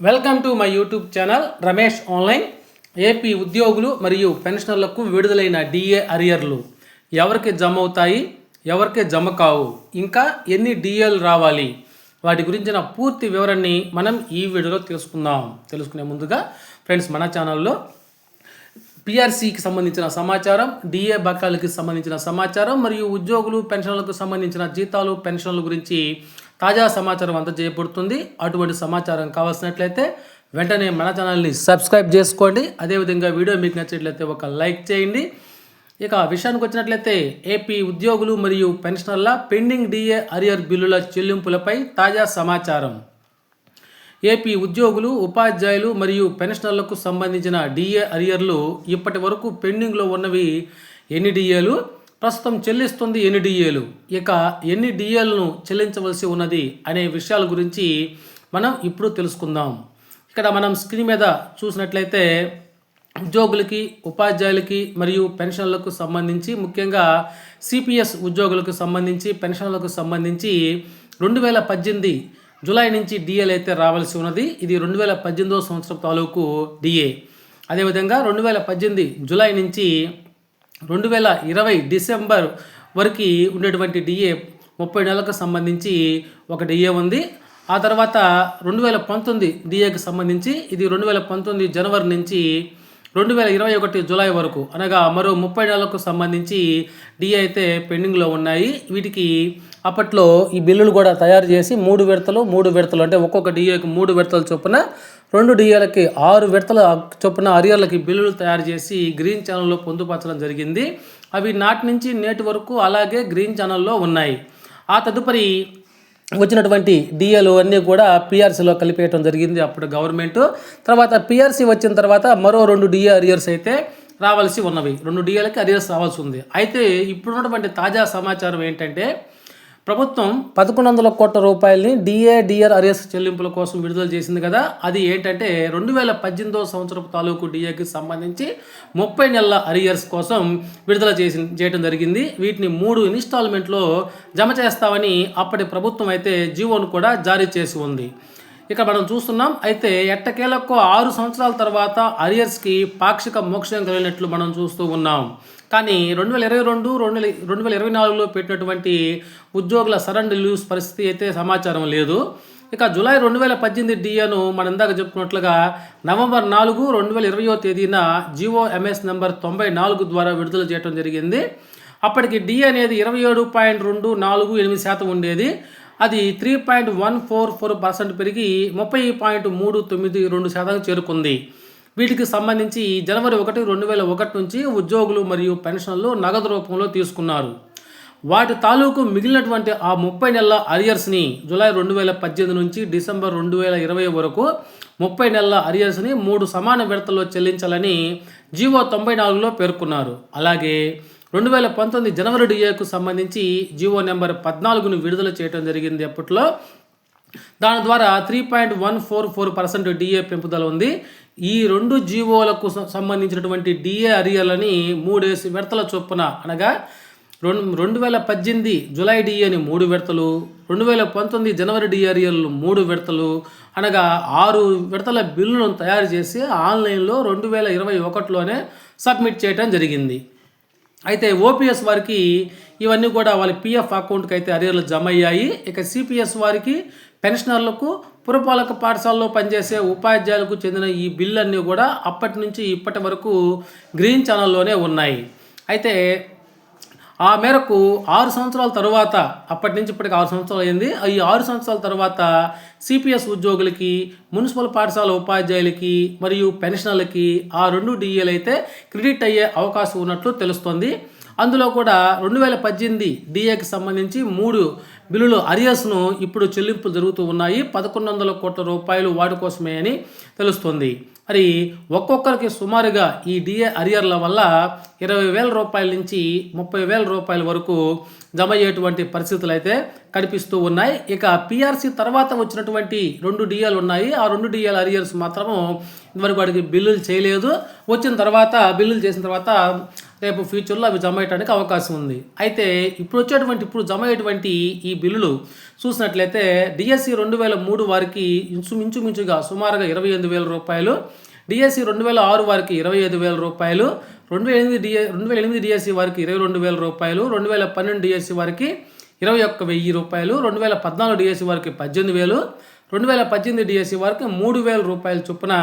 Welcome to my YouTube channel Ramesh online AP ఉద్యోగులు మరియు పెన్షనర్లకు విడుదలైన డిఏ అరియర్లు. ఎవరికి జమ అవుతాయి? ఎవరికి జమ కావు? ఇంకా ఎన్ని డిఏలు రావాలి? వాటి గురించిన పూర్తి వివరణని మనం ఈ వీడియోలో తెలుసుకుందాం. తెలుసుకునే ముందుగా ఫ్రెండ్స్ మన ఛానల్లో పిఆర్సీకి సంబంధించిన సమాచారం డిఏ బకాయిలకి సంబంధించిన సమాచారం మరియు ఉద్యోగులు పెన్షన్లకు సంబంధించిన జీతాలు పెన్షన్ల గురించి తాజా సమాచారం అందజేయబడుతుంది అటువంటి సమాచారం కావాల్సినట్లయితే వెంటనే మన ఛానల్ని సబ్స్క్రైబ్ చేసుకోండి. అదేవిధంగా వీడియో మీకు నచ్చినట్లయితే ఒక లైక్ చేయండి. ఇక విషయానికి వచ్చినట్లయితే ఏపీ ఉద్యోగులు మరియు పెన్షనర్ల పెండింగ్ డిఏ అరియర్ బిల్లుల చెల్లింపులపై తాజా సమాచారం. ఏపీ ఉద్యోగులు ఉపాధ్యాయులు మరియు పెన్షనర్లకు సంబంధించిన డిఏ అరియర్లు ఇప్పటి వరకు పెండింగ్లో ఉన్నవి ఎన్ని డిఏలు? ప్రస్తుతం చెల్లిస్తుంది ఎన్ని డిఏలు ఇక ఎన్ని డిఏలను చెల్లించవలసి ఉన్నది అనే విషయాల గురించి మనం ఇప్పుడు తెలుసుకుందాం. ఇక్కడ మనం స్క్రీన్ మీద చూసినట్లయితే ఉద్యోగులకి ఉపాధ్యాయులకి మరియు పెన్షన్లకు సంబంధించి ముఖ్యంగా సిపిఎస్ ఉద్యోగులకు సంబంధించి పెన్షన్లకు సంబంధించి రెండు వేల పద్దెనిమిది జూలై నుంచి డిఏలు అయితే రావాల్సి ఉన్నది. ఇది రెండు వేల పద్దెనిమిదో సంవత్సరం తాలూకు డిఏ అదేవిధంగా రెండు వేల పద్దెనిమిది జూలై నుంచి రెండు వేల ఇరవై డిసెంబర్ వరకు ఉండేటువంటి డిఏ ముప్పై నెలలకు సంబంధించి ఒక డిఏ ఉంది. ఆ తర్వాత రెండు వేల పంతొమ్మిది డిఏకి సంబంధించి ఇది రెండు వేల పంతొమ్మిది జనవరి నుంచి రెండు వేల ఇరవై ఒకటి జూలై వరకు అనగా మరో ముప్పై నెలలకు సంబంధించి డిఏ అయితే పెండింగ్లో ఉన్నాయి. వీటికి అప్పట్లో ఈ బిల్లులు కూడా తయారు చేసి మూడు విడతలు మూడు విడతలు అంటే ఒక్కొక్క డిఏకి మూడు విడతల చొప్పున రెండు డిఏలకి ఆరు విడతల చొప్పున అరియర్లకి బిల్లులు తయారు చేసి గ్రీన్ ఛానల్లో పొందుపరచడం జరిగింది. అవి నాటి నుంచి నేటి వరకు అలాగే గ్రీన్ ఛానల్లో ఉన్నాయి. ఆ తదుపరి వచ్చినటువంటి డిఏలు అన్నీ కూడా పిఆర్సీలో కలిపేయటం జరిగింది. అప్పుడు గవర్నమెంట్. తర్వాత పిఆర్సీ వచ్చిన తర్వాత మరో రెండు డిఏ అరియర్స్ అయితే రావాల్సి ఉన్నవి. రెండు డిఏలకి అరియర్స్ రావాల్సి ఉంది. అయితే ఇప్పుడున్నటువంటి తాజా సమాచారం ఏంటంటే ప్రభుత్వం పదకొండు వందల కోట్ల రూపాయలని డిఏ డిఆర్ చెల్లింపుల కోసం విడుదల చేసింది కదా. అది ఏంటంటే రెండు వేల పద్దెనిమిదో సంవత్సరపు తాలూకు డిఏకి సంబంధించి ముప్పై నెలల అరియర్స్ కోసం విడుదల చేసి చేయడం జరిగింది. వీటిని మూడు ఇన్స్టాల్మెంట్లో జమ చేస్తామని అప్పటి ప్రభుత్వం అయితే జీవోను కూడా జారీ చేసి ఉంది. ఇక మనం చూస్తున్నాం అయితే ఎట్టకేలకు ఆరు సంవత్సరాల తర్వాత అరియర్స్కి పాక్షిక మోక్షం కలిగినట్లు మనం చూస్తూ ఉన్నాం. కానీ రెండు వేల ఇరవై రెండు రెండు వేల రెండు వేల ఇరవై నాలుగులో పెట్టినటువంటి ఉద్యోగుల సరెండర్ లీవ్స్ పరిస్థితి అయితే సమాచారం లేదు. ఇక జూలై రెండు వేల పద్దెనిమిది డిఏను మనం ఇందాక చెప్పుకున్నట్లుగా నవంబర్ నాలుగు రెండు వేల ఇరవయో తేదీన జిఓఎంఎస్ నెంబర్ తొంభై నాలుగు ద్వారా విడుదల చేయడం జరిగింది. అప్పటికి డిఏ అనేది ఇరవై ఏడు పాయింట్ రెండు నాలుగు ఎనిమిది శాతం ఉండేది. అది three point one four four percent పెరిగి ముప్పై పాయింట్ మూడు తొమ్మిది రెండు శాతం చేరుకుంది. వీటికి సంబంధించి జనవరి ఒకటి రెండు వేల ఒకటి నుంచి ఉద్యోగులు మరియు పెన్షన్లు నగదు రూపంలో తీసుకున్నారు. వాటి తాలూకు మిగిలినటువంటి ఆ ముప్పై నెలల అరియర్స్ని జూలై రెండు వేల పద్దెనిమిది నుంచి డిసెంబర్ రెండు వేల ఇరవై వరకు ముప్పై నెలల అరియర్స్ని మూడు సమాన విడతల్లో చెల్లించాలని జీవో తొంభై నాలుగులో పేర్కొన్నారు. అలాగే రెండు వేల పంతొమ్మిది జనవరి డిఏకు సంబంధించి జీవో నెంబర్ పద్నాలుగును విడుదల చేయడం జరిగింది అప్పట్లో. దాని ద్వారా three point one four four percent DA పెంపుదల ఉంది. ఈ రెండు జీవోలకు సంబంధించినటువంటి డిఏ అరియర్లని మూడేసి విడతల చొప్పున అనగా రెండు రెండు వేల పద్దెనిమిది జులై డిఏని మూడు విడతలు రెండు వేల పంతొమ్మిది జనవరి డిఏ అరియర్లు మూడు విడతలు అనగా ఆరు విడతల బిల్లులను తయారు చేసి ఆన్లైన్లో రెండు వేల ఇరవై ఒకటిలోనే సబ్మిట్ చేయడం జరిగింది. అయితే ఓపీఎస్ వారికి ఇవన్నీ కూడా వాళ్ళ పిఎఫ్ అకౌంట్కి అయితే అరియర్లు జమ అయ్యాయి ఇక సిపిఎస్ వారికి పెన్షనర్లకు పురపాలక పాఠశాలలో పనిచేసే ఉపాధ్యాయులకు చెందిన ఈ బిల్లు అన్నీ కూడా అప్పటి నుంచి ఇప్పటి వరకు గ్రీన్ ఛానల్లోనే ఉన్నాయి. అయితే ఆ మేరకు ఆరు సంవత్సరాల తర్వాత అప్పటి నుంచి ఇప్పటికి ఆరు సంవత్సరాలు అయింది. ఈ ఆరు సంవత్సరాల తర్వాత సిపిఎస్ ఉద్యోగులకి మున్సిపల్ పాఠశాల ఉపాధ్యాయులకి మరియు పెన్షనర్లకి ఆ రెండు డిఏలు అయితే క్రెడిట్ అయ్యే అవకాశం ఉన్నట్లు తెలుస్తోంది. అందులో కూడా రెండు వేల పద్దెనిమిది డిఏకి సంబంధించి మూడు బిల్లులు అరియర్స్ను ఇప్పుడు చెల్లింపులు జరుగుతూ ఉన్నాయి. పదకొండు వందల కోట్ల రూపాయలు వాటి కోసమే అని తెలుస్తోంది. మరి ఒక్కొక్కరికి సుమారుగా ఈ డిఏ అరియర్ల వల్ల ఇరవై వేల రూపాయల నుంచి ముప్పై వేల రూపాయల వరకు జమ అయ్యేటువంటి పరిస్థితులు అయితే కనిపిస్తూ ఉన్నాయి. ఇక పిఆర్సీ తర్వాత వచ్చినటువంటి రెండు డిఏలు ఉన్నాయి. ఆ రెండు డిఏల అరియర్స్ మాత్రము ఇంతవరకు వాడికి బిల్లులు చేయలేదు. వచ్చిన తర్వాత బిల్లులు చేసిన తర్వాత రేపు ఫ్యూచర్లో అవి జమ అయ్యడానికి అవకాశం ఉంది. అయితే ఇప్పుడు వచ్చేటువంటి ఇప్పుడు జమ అయ్యేటువంటి ఈ బిల్లులు చూసినట్లయితే డిఎస్సి రెండు వేల మూడు వారికి ఇంచు ఇంచుమించుగా సుమారుగా ఇరవై ఎనిమిది వేల రూపాయలు డిఎస్సి రెండు వేల ఆరు వారికి ఇరవై ఐదు వేల రూపాయలు రెండు వేల ఎనిమిది డిఎ రెండు వేల ఎనిమిది డిఎస్సి వారికి ఇరవై రెండు వేల రూపాయలు రెండు వేల పన్నెండు డిఎస్సి వారికి ఇరవై ఒక్క వెయ్యి రూపాయలు రెండు వేల పద్నాలుగు డిఎస్సి వారికి పద్దెనిమిది వేలు రెండు వేల పద్దెనిమిది డిఎస్సి వారికి మూడు వేల రూపాయల చొప్పున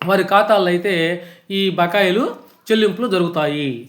వారి ఖాతాల్లో అయితే ఈ బకాయిలు చెల్లింపులు జరుగుతాయి.